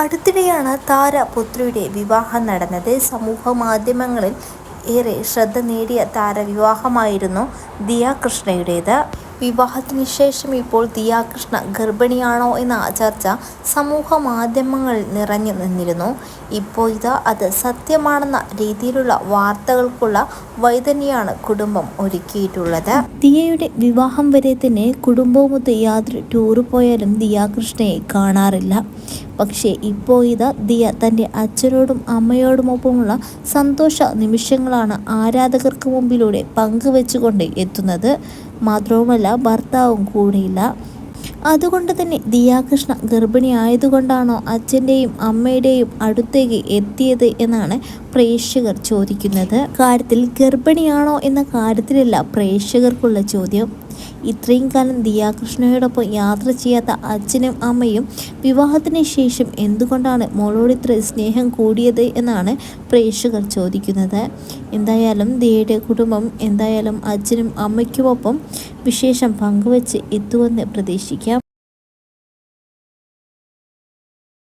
അടുത്തിടെയാണ് താര പുത്രിയുടെ വിവാഹം നടന്നത്. സമൂഹ മാധ്യമങ്ങളിൽ ഏറെ ശ്രദ്ധ നേടിയ താരവിവാഹമായിരുന്നു ദിയ കൃഷ്ണയുടേത് വിവാഹത്തിന് ശേഷം ഇപ്പോൾ ദിയാകൃഷ്ണ ഗർഭിണിയാണോ എന്ന ചർച്ച സമൂഹ മാധ്യമങ്ങളിൽ നിറഞ്ഞു നിന്നിരുന്നു. ഇപ്പോൾ ഇത് അത് സത്യമാണെന്ന രീതിയിലുള്ള വാർത്തകൾക്കുള്ള വൈതന്യാണ് കുടുംബം ഒരുക്കിയിട്ടുള്ളത്. ദിയയുടെ വിവാഹം വരെ തന്നെ കുടുംബവുമൊത്ത് യാതൊരു ടൂറ് പോയാലും ദിയാകൃഷ്ണയെ കാണാറില്ല. പക്ഷേ ഇപ്പോൾ ഇത് ദിയ തന്റെ അച്ഛനോടും അമ്മയോടുമൊപ്പമുള്ള സന്തോഷ നിമിഷങ്ങളാണ് ആരാധകർക്ക് മുമ്പിലൂടെ പങ്കുവെച്ചുകൊണ്ട് എത്തുന്നത്. മാത്രവുമല്ല ഭർത്താവും കൂടെയില്ല. അതുകൊണ്ട് തന്നെ ദിയാകൃഷ്ണ ഗർഭിണി ആയതുകൊണ്ടാണോ അച്ഛന്റെയും അമ്മയുടെയും അടുത്തേക്ക് എത്തിയത് എന്നാണ് പ്രേക്ഷകർ ചോദിക്കുന്നത്. കാര്യത്തിൽ ഗർഭിണിയാണോ എന്ന കാര്യത്തിലല്ല പ്രേക്ഷകർക്കുള്ള ചോദ്യം. ഇത്രയും കാലം ദിയാകൃഷ്ണയോടൊപ്പം യാത്ര ചെയ്യാത്ത അച്ഛനും അമ്മയും വിവാഹത്തിന് ശേഷം എന്തുകൊണ്ടാണ് മോളോട് ഇത്ര സ്നേഹം കൂടിയത് എന്നാണ് പ്രേക്ഷകർ ചോദിക്കുന്നത്. എന്തായാലും ദിയയുടെ കുടുംബം എന്തായാലും അച്ഛനും അമ്മയ്ക്കുമൊപ്പം വിശേഷം പങ്കുവച്ച് എത്തുമെന്ന് പ്രതീക്ഷിക്കാം.